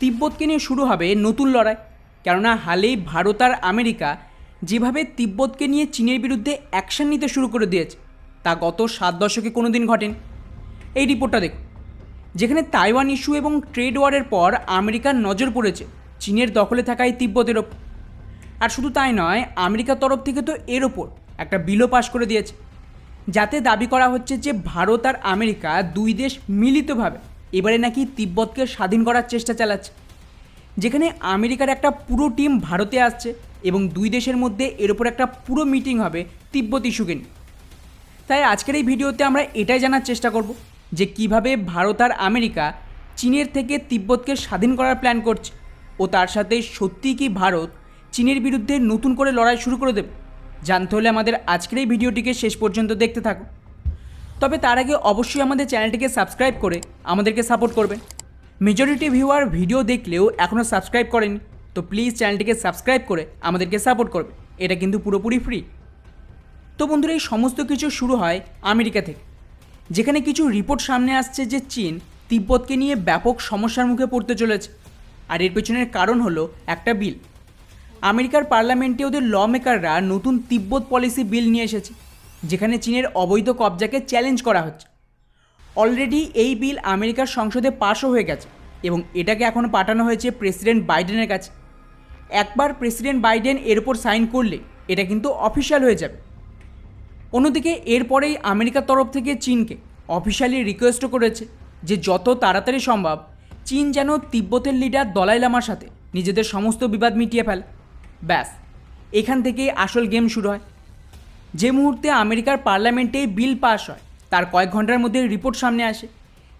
তিব্বতকে নিয়ে শুরু হবে নতুন লড়াই। কেননা হালেই ভারত আর আমেরিকা যেভাবে তিব্বতকে নিয়ে চীনের বিরুদ্ধে অ্যাকশন নিতে শুরু করে দিয়েছে, তা গত সাত দশকে কোনো দিন ঘটেন। এই রিপোর্টটা দেখুন। যেখানে তাইওয়ান ইস্যু এবং ট্রেড ওয়ারের পর আমেরিকার নজর পড়েছে চীনের দখলে থাকা এই তিব্বতের ওপর। আর শুধু তাই নয় আমেরিকার তরফ থেকে তো এর ওপর একটা বিলও পাশ করে দিয়েছে। যাতে দাবি করা হচ্ছে যে ভারত আর আমেরিকা দুই দেশ মিলিতভাবে এবারে নাকি তিব্বতকে স্বাধীন করার চেষ্টা চালাচ্ছে। যেখানে আমেরিকার একটা পুরো টিম ভারতে আসছে এবং দুই দেশের মধ্যে এর ওপর একটা পুরো মিটিং হবে তিব্বত ইস্যুকে নিয়ে। তাই আজকের এই ভিডিওতে আমরা এটাই জানার চেষ্টা করব যে কীভাবে ভারত আর আমেরিকা চীনের থেকে তিব্বতকে স্বাধীন করার প্ল্যান করছে ও তার সাথে সত্যিই কি ভারত চীনের বিরুদ্ধে নতুন করে লড়াই শুরু করে দেবে। জানতে হলে আমাদের আজকের এই ভিডিওটিকে শেষ পর্যন্ত দেখতে থাকো তবে তার আগে অবশ্যই আমাদের চ্যানেলটিকে সাবস্ক্রাইব করে আমাদেরকে সাপোর্ট করবেন মেজরিটি ভিউয়ার ভিডিও দেখলেও এখনও সাবস্ক্রাইব করেনি, তো প্লিজ চ্যানেলটিকে সাবস্ক্রাইব করে আমাদেরকে সাপোর্ট করবে। এটা কিন্তু পুরোপুরি ফ্রি। তো বন্ধুরা, এই সমস্ত কিছু শুরু হয় আমেরিকা থেকে, যেখানে কিছু রিপোর্ট সামনে আসছে যে চীন তিব্বতকে নিয়ে ব্যাপক সমস্যার মুখে পড়তে চলেছে। আর এর পেছনের কারণ হলো একটা বিল। আমেরিকার পার্লামেন্টে ওদের ল মেকাররা নতুন তিব্বত পলিসি বিল নিয়ে এসেছে। যেখানে চীনের অবৈধ কবজাকে চ্যালেঞ্জ করা হচ্ছে। অলরেডি এই বিল আমেরিকার সংসদে পাশও হয়ে গেছে এবং এটাকে এখন পাঠানো হয়েছে প্রেসিডেন্ট বাইডেনের কাছে। একবার প্রেসিডেন্ট বাইডেন এর উপর সাইন করলে এটা কিন্তু অফিসিয়াল হয়ে যাবে। অন্যদিকে এরপরেই আমেরিকার তরফ থেকে চীনকে অফিসিয়ালি রিকোয়েস্টও করেছে যে যত তাড়াতাড়ি সম্ভব চীন যেন তিব্বতের লিডার দলাই লামার সাথে নিজেদের সমস্ত বিবাদ মিটিয়ে ফেলে। ব্যাস, এখান থেকেই আসল গেম শুরু হয়। যে মুহূর্তে আমেরিকার পার্লামেন্টে বিল পাস হয়, তার কয়েক ঘণ্টার মধ্যে রিপোর্ট সামনে আসে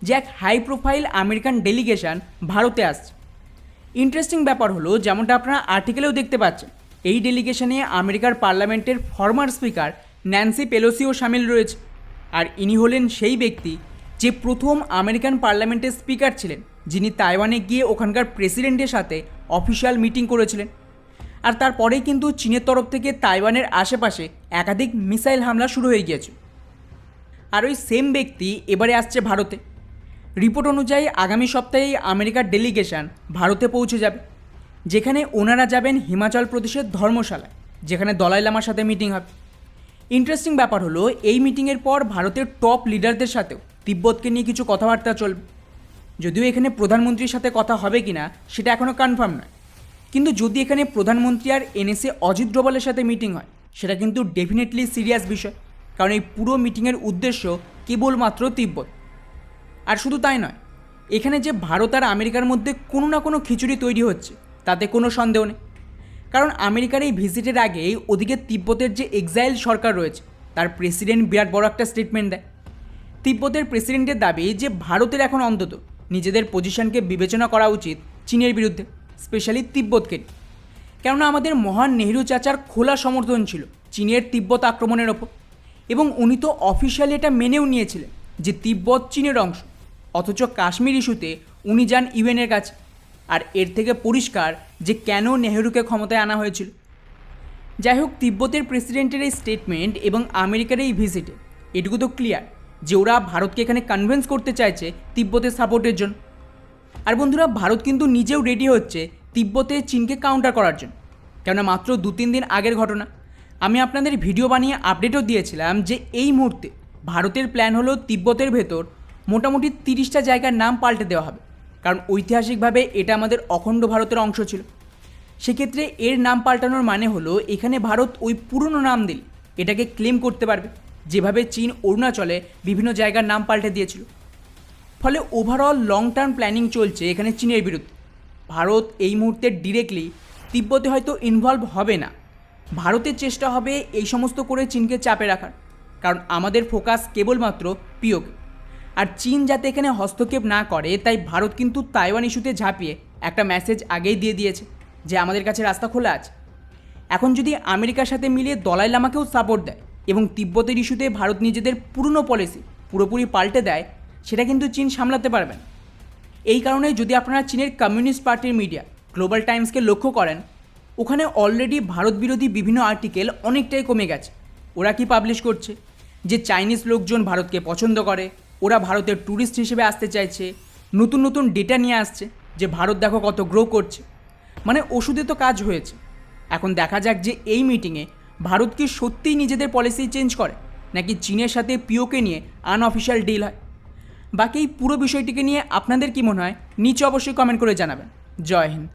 যে এক হাই প্রোফাইল আমেরিকান ডেলিগেশন ভারতে আসছে। ইন্টারেস্টিং ব্যাপার হলো, যেমনটা আপনারা আর্টিকেলেও দেখতে পাচ্ছেন, এই ডেলিগেশনে আমেরিকার পার্লামেন্টের ফর্মার স্পিকার ন্যান্সি পেলোসিও সামিল রয়েছে। আর ইনি হলেন সেই ব্যক্তি যে প্রথম আমেরিকান পার্লামেন্টের স্পিকার ছিলেন, যিনি তাইওয়ানে গিয়ে ওখানকার প্রেসিডেন্টের সাথে অফিসিয়াল মিটিং করেছিলেন। আর তারপরেই কিন্তু চীনের তরফ থেকে তাইওয়ানের আশেপাশে একাধিক মিসাইল হামলা শুরু হয়ে গিয়েছে। আর ওই সেম ব্যক্তি এবারে আসছে ভারতে। রিপোর্ট অনুযায়ী আগামী সপ্তাহেই আমেরিকার ডেলিগেশন ভারতে পৌঁছে যাবে, যেখানে ওনারা যাবেন হিমাচল প্রদেশের ধর্মশালায়, যেখানে দলাই লামার সাথে মিটিং হবে। ইন্টারেস্টিং ব্যাপার হলো, এই মিটিংয়ের পর ভারতের টপ লিডারদের সাথেও তিব্বতকে নিয়ে কিছু কথাবার্তা চলবে। যদিও এখানে প্রধানমন্ত্রীর সাথে কথা হবে কি না সেটা এখনও কনফার্ম নয়। কিন্তু যদি এখানে প্রধানমন্ত্রী আর এনএসএ অজিত ডোভালের সাথে মিটিং হয়, সেটা কিন্তু ডেফিনেটলি সিরিয়াস বিষয়। কারণ এই পুরো মিটিংয়ের উদ্দেশ্য কেবলমাত্র তিব্বত। আর শুধু তাই নয়, এখানে যে ভারত আর আমেরিকার মধ্যে কোনো না কোনো খিচুড়ি তৈরি হচ্ছে, তাতে কোনো সন্দেহ নেই। কারণ আমেরিকার এই ভিজিটের আগেই ওদিকে তিব্বতের যে এক্সাইল সরকার রয়েছে, তার প্রেসিডেন্ট বিরাট বড় একটা স্টেটমেন্ট দেয়। তিব্বতের প্রেসিডেন্টের দাবি যে ভারতের এখন অন্তত নিজেদের পজিশনকে বিবেচনা করা উচিত চীনের বিরুদ্ধে। স্পেশালি তিব্বতকে কেননা আমাদের মহান নেহরু চাচার খোলা সমর্থন ছিল চীনের তিব্বত আক্রমণের ওপর এবং উনি তো অফিসিয়ালি এটা মেনেও নিয়েছিলেন যে তিব্বত চীনের অংশ। অথচ কাশ্মীর ইস্যুতে উনি যান ইউএনের কাছে আর এর থেকে পরিষ্কার যে কেন নেহরুকে ক্ষমতায় আনা হয়েছিল। যাই হোক, তিব্বতের প্রেসিডেন্টের এই স্টেটমেন্ট এবং আমেরিকার এই ভিজিটে এটুকু তো ক্লিয়ার যে ওরা ভারতকে এখানে কনভিন্স করতে চাইছে তিব্বতের সাপোর্টের জন্য। আর বন্ধুরা, ভারত কিন্তু নিজেও রেডি হচ্ছে তিব্বতে চীনকে কাউন্টার করার জন্য। কেননা মাত্র দু তিন দিন আগের ঘটনা। আমি আপনাদের ভিডিও বানিয়ে আপডেটও দিয়েছিলাম যে এই মুহূর্তে ভারতের প্ল্যান হলো তিব্বতের ভেতর মোটামুটি তিরিশটা জায়গার নাম পাল্টে দেওয়া হবে। কারণ ঐতিহাসিকভাবে এটা আমাদের অখণ্ড ভারতের অংশ ছিল। সেক্ষেত্রে এর নাম পাল্টানোর মানে হলো এখানে ভারত ওই পুরনো নাম দিলে। এটাকে ক্লেম করতে পারবে। যেভাবে চীন, অরুণাচলে বিভিন্ন জায়গার নাম পাল্টে দিয়েছিল। ফলে ওভারঅল লং টার্ম প্ল্যানিং চলছে এখানে চীনের বিরুদ্ধে। ভারত এই মুহূর্তে ডিরেক্টলি তিব্বতে হয়তো ইনভলভ হবে না। ভারতের চেষ্টা হবে এই সমস্ত করে চীনকে চাপে রাখার, কারণ আমাদের ফোকাস কেবলমাত্র পিওকে আর চীন যাতে এখানে হস্তক্ষেপ না করে, তাই ভারত কিন্তু তাইওয়ান ইস্যুতে ঝাঁপিয়ে একটা মেসেজ আগেই দিয়ে দিয়েছে যে আমাদের কাছে রাস্তা খোলা আছে। এখন যদি আমেরিকার সাথে মিলিয়ে দলাই লামাকেও সাপোর্ট দেয় এবং তিব্বতের ইস্যুতে ভারত নিজেদের পুরনো পলিসি পুরোপুরি পাল্টে দেয় সেটা কিন্তু চীন সামলাতে পারবে না। এই কারণে যদি আপনারা চীনের কমিউনিস্ট পার্টির মিডিয়া, গ্লোবাল টাইমসকে লক্ষ্য করেন, ওখানে অলরেডি ভারত বিরোধী বিভিন্ন আর্টিকেল অনেকটাই কমে গেছে। ওরা কি পাবলিশ করছে? যে চাইনিজ লোকজন ভারতকে পছন্দ করে, ওরা ভারতের ট্যুরিস্ট হিসেবে আসতে চাইছে, নতুন নতুন ডেটা নিয়ে আসছে যে ভারত দেখো কত গ্রো করছে। মানে ওষুধে তো কাজ হয়েছে। এখন দেখা যাক যে এই মিটিংয়ে ভারত কি সত্যিই নিজেদের পলিসি চেঞ্জ করে, নাকি চীনের সাথে পিওকে নিয়ে আনঅফিসিয়াল ডিল হয়। বাকি এই পুরো বিষয়টিকে নিয়ে আপনাদের কী মনে হয়? নিচে অবশ্যই কমেন্ট করে জানাবেন। জয় হিন্দ।